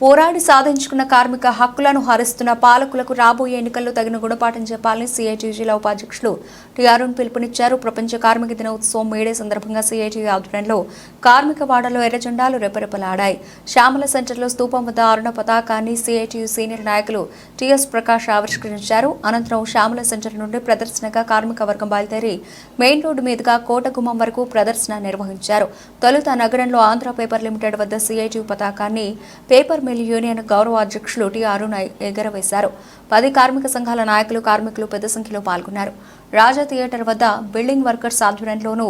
పోరాడి సాధించుకున్న కార్మిక హక్కులను హరిస్తున్న పాలకులకు రాబోయే ఎన్నికల్లో తగిన గుణపాఠం చెప్పాలని సిఐటి జిల్లా ఉపాధ్యక్షులు టీఆర్ఎన్ పిలుపునిచ్చారు. ప్రపంచ కార్మిక దినోత్సవం మేడే సందర్భంగా సిఐటి ఆధ్వర్యంలో కార్మిక వాడలో ఎర్రజెండాలు రెపరెపలాడాయి. శ్యామల సెంటర్లో స్తూపం వద్ద అరుణ పతాకాన్ని సిఐటియు సీనియర్ నాయకులు టిఎస్ ప్రకాష్ ఆవిష్కరించారు. అనంతరం శ్యామల సెంటర్ నుండి ప్రదర్శనగా కార్మిక వర్గం బయలుదేరి మెయిన్ రోడ్డు మీదుగా కోటగుమ్మం వరకు ప్రదర్శన నిర్వహించారు. తొలుత నగరంలో ఆంధ్ర పేపర్ లిమిటెడ్ వద్ద సిఐటి పతాకాన్ని పేపర్ మిల్ యూనియన్ గౌరవ అధ్యక్షులు టి అరుణ్ ఎగరవేశారు. పది కార్మిక సంఘాల నాయకులు కార్మికులు పెద్ద సంఖ్యలో పాల్గొన్నారు. రాజా థియేటర్ వద్ద బిల్డింగ్ వర్కర్స్ ఆధ్వర్యంలోనూ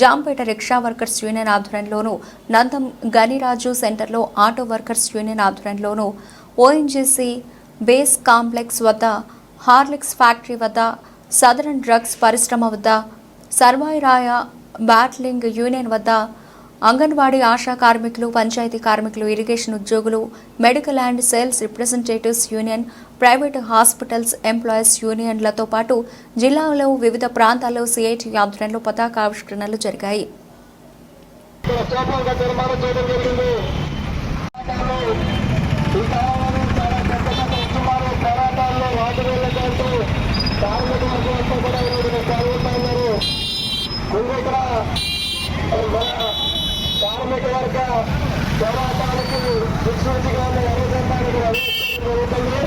జాంపేట రిక్షా వర్కర్స్ యూనియన్ ఆధ్వర్యంలోనూ నందం గనిరాజు సెంటర్లో ఆటో వర్కర్స్ యూనియన్ ఆధ్వర్యంలోనూ ఓఎన్జీసీ బేస్ కాంప్లెక్స్ వద్ద హార్లిక్స్ ఫ్యాక్టరీ వద్ద సదరన్ డ్రగ్స్ పరిశ్రమ వద్ద సర్వాయిరాయ బ్యాట్లింగ్ యూనియన్ వద్ద అంగన్వాడీ ఆశా కార్మికులు పంచాయతీ కార్మికులు ఇరిగేషన్ ఉద్యోగులు medical and sales representatives union private hospitals employees యూనియన్లతో పాటు జిల్లాలో వివిధ ప్రాంతాల్లో సిఐటి ఆధ్వర్యంలో పతాకావిష్కరణలు జరిగాయి. ఇక్కడ పోరాటానికి విశ్వసిగా ఉన్న జరుగుతుంది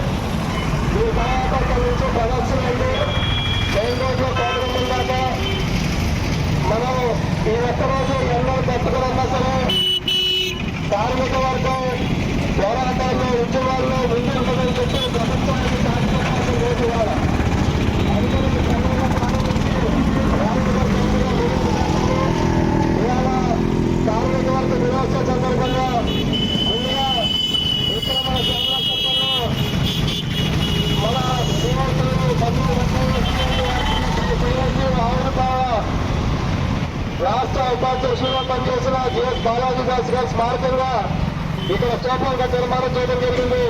ఈ తర్వాత నుంచి ప్రదర్శన మెయిన్ రోడ్లో కోటగుమ్మం దాకా మనం ఈ ఒక్కరోజు ఎన్నో తప్పుకున్నా సరే కార్మిక వర్గం పోరాటాల్లో రాష్ట్ర ఉపాధ్యక్షులుగా పనిచేసిన జిఎస్ బాలాజీ దాస్ గారి స్మారకంగా ఇక్కడ స్థూపంగా నిర్మాణం చేయడం జరిగింది.